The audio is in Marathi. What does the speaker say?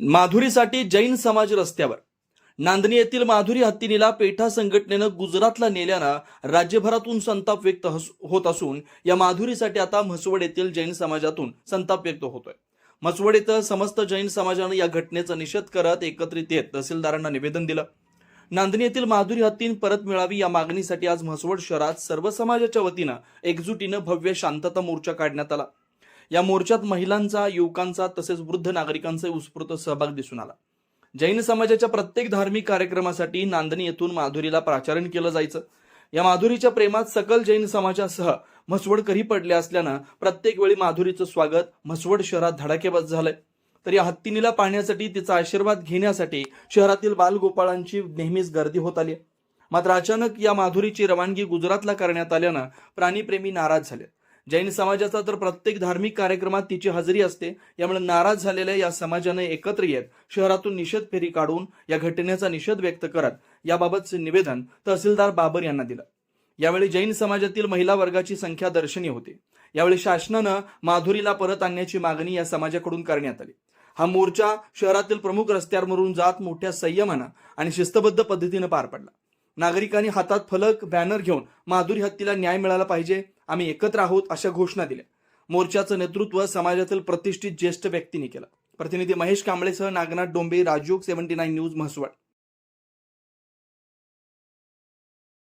माधुरीसाठी जैन समाज रस्त्यावर. नांदणी येथील माधुरी हत्तीनीला पेठा संघटनेनं गुजरातला नेल्यानं राज्यभरातून संताप व्यक्त होत असून या माधुरीसाठी आता म्हसवड येथील जैन समाजातून संताप व्यक्त होतोय. म्हसवड इथं समस्त जैन समाजानं या घटनेचा निषेध करत एकत्रित येत तहसीलदारांना निवेदन दिलं. नांदणी येथील माधुरी हत्तीन परत मिळावी या मागणीसाठी आज म्हसवड शहरात सर्व समाजाच्या वतीनं एकजुटीनं भव्य शांतता मोर्चा काढण्यात आला. या मोर्चात महिलांचा युवकांचा तसेच वृद्ध नागरिकांचा उत्स्फूर्त सहभाग दिसून आला. जैन समाजाच्या प्रत्येक धार्मिक कार्यक्रमासाठी नांदणी येथून माधुरीला प्राचारण केलं जायचं. या माधुरीच्या प्रेमात सकल जैन समाजासह म्हसवडकरही पडले असल्यानं प्रत्येक वेळी माधुरीचं स्वागत म्हसवड शहरात धडाकेबाज झालंय. तर या हत्तीनीला पाहण्यासाठी तिचा आशीर्वाद घेण्यासाठी शहरातील बालगोपाळांची नेहमीच गर्दी होत आली मात्र अचानक या माधुरीची रवानगी गुजरातला करण्यात आल्यानं प्राणीप्रेमी नाराज झाले. जैन समाजाचा तर प्रत्येक धार्मिक कार्यक्रमात तिची हजेरी असते यामुळे नाराज झालेल्या या समाजाने एकत्र येत शहरातून निषेध फेरी काढून या घटनेचा निषेध व्यक्त करत याबाबतचे निवेदन तहसीलदार बाबर यांना दिलं. यावेळी जैन समाजातील महिला वर्गाची संख्या दर्शनीय होती. यावेळी शासनानं माधुरीला परत आणण्याची मागणी या समाजाकडून करण्यात आली. हा मोर्चा शहरातील प्रमुख रस्त्यांवरून जात मोठ्या संयमानं आणि शिस्तबद्ध पद्धतीनं पार पडला. नागरिकांनी हातात फलक बॅनर घेऊन माधुरी हत्तीला न्याय मिळाला पाहिजे आम्ही एकत्र आहोत अशा घोषणा दिल्या. मोर्चाचं नेतृत्व समाजातील प्रतिष्ठित ज्येष्ठ व्यक्तींनी केलं. प्रतिनिधी Mahesh कांबळेसह Nagnath Dombe Rajyog seventy nine news Mhaswad.